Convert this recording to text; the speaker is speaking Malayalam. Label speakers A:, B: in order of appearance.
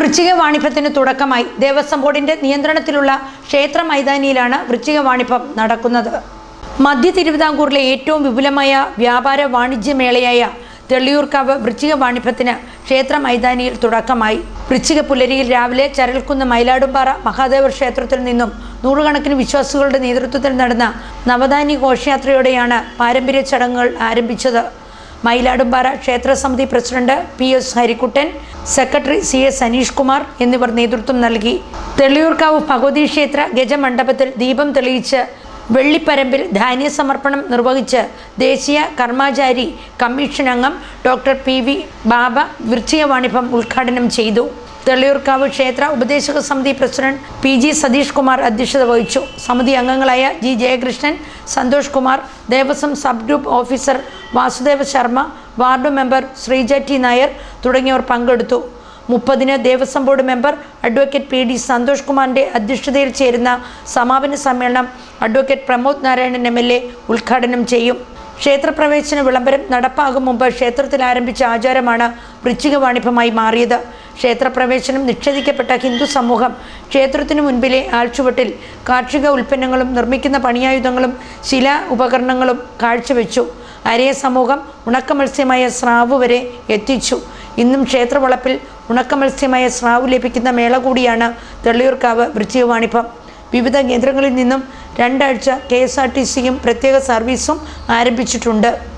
A: വൃശ്ചിക വാണിഭത്തിന് തുടക്കമായി. ദേവസ്വം ബോർഡിന്റെ നിയന്ത്രണത്തിലുള്ള ക്ഷേത്ര മൈതാനിയിലാണ് വൃശ്ചിക വാണിഭം നടക്കുന്നത്. മധ്യ തിരുവിതാംകൂറിലെ ഏറ്റവും വിപുലമായ വ്യാപാര വാണിജ്യ മേളയായ തെള്ളിയൂർക്കാവ് വൃശ്ചിക വാണിഭത്തിന് ക്ഷേത്ര മൈതാനിയിൽ തുടക്കമായി. വൃശ്ചിക പുലരിയിൽ രാവിലെ ചരൽക്കുന്ന് മൈലാടുംപാറ മഹാദേവ ക്ഷേത്രത്തിൽ നിന്നും നൂറുകണക്കിന് വിശ്വാസികളുടെ നേതൃത്വത്തിൽ നടന്ന നവദാനി ഘോഷയാത്രയോടെയാണ് പാരമ്പര്യ ചടങ്ങുകൾ ആരംഭിച്ചത്. മയിലാടുംപാറ ക്ഷേത്ര സമിതി president P S Harikuttan secretary C S Aneesh Kumar എന്നിവർ നേതൃത്വം നൽകി. തെളിയൂർക്കാവ് ഭഗവതി ക്ഷേത്ര ഗജമണ്ഡപത്തിൽ ദീപം തെളിയിച്ച് വെള്ളിപ്പരമ്പിൽ ധാന്യസമർപ്പണം നിർവഹിച്ച് ദേശീയ കർമാചാരി കമ്മീഷൻ അംഗം ഡോക്ടർ പി വി ബാബ വൃശ്ചിക വാണിഭം ഉദ്ഘാടനം ചെയ്തു. തെള്ളിയൂർക്കാവ് ക്ഷേത്ര ഉപദേശക സമിതി president P G Satheesh Kumar അധ്യക്ഷത വഹിച്ചു. സമിതി അംഗങ്ങളായ G Jayakrishnan Santhosh Kumar Devaswom sub group officer Vasudeva Sharma ward member Sreeja T Nair തുടങ്ങിയവർ പങ്കെടുത്തു. മുപ്പതിന് Devaswom board member advocate P D Santhosh കുമാറിന്റെ അധ്യക്ഷതയിൽ ചേരുന്ന സമാപന സമ്മേളനം advocate Pramod Narayanan M L A ഉദ്ഘാടനം ചെയ്യും. ക്ഷേത്രപ്രവേശന വിളംബരം നടപ്പാകും മുമ്പ് ക്ഷേത്രത്തിൽ ആരംഭിച്ച ആചാരമാണ് വൃശ്ചിക വാണിഭമായി മാറിയത്. ക്ഷേത്രപ്രവേശനം നിഷേധിക്കപ്പെട്ട ഹിന്ദു സമൂഹം ക്ഷേത്രത്തിനു മുൻപിലെ ആഴ്ചവട്ടിൽ കാർഷിക ഉൽപ്പന്നങ്ങളും നിർമ്മിക്കുന്ന പണിയായുധങ്ങളും ശിലാ ഉപകരണങ്ങളും കാഴ്ചവെച്ചു. അരയ സമൂഹം ഉണക്ക മത്സ്യമായ സ്രാവ് വരെ എത്തിച്ചു. ഇന്നും ക്ഷേത്രവളപ്പിൽ ഉണക്ക മത്സ്യമായ സ്രാവ് ലഭിക്കുന്ന മേള കൂടിയാണ് തെള്ളിയൂർക്കാവ് വൃശ്ചികവാണിഭം. വിവിധ കേന്ദ്രങ്ങളിൽ നിന്നും രണ്ടാഴ്ച കെ എസ് ആർ ടി സിയും പ്രത്യേക സർവീസും ആരംഭിച്ചിട്ടുണ്ട്.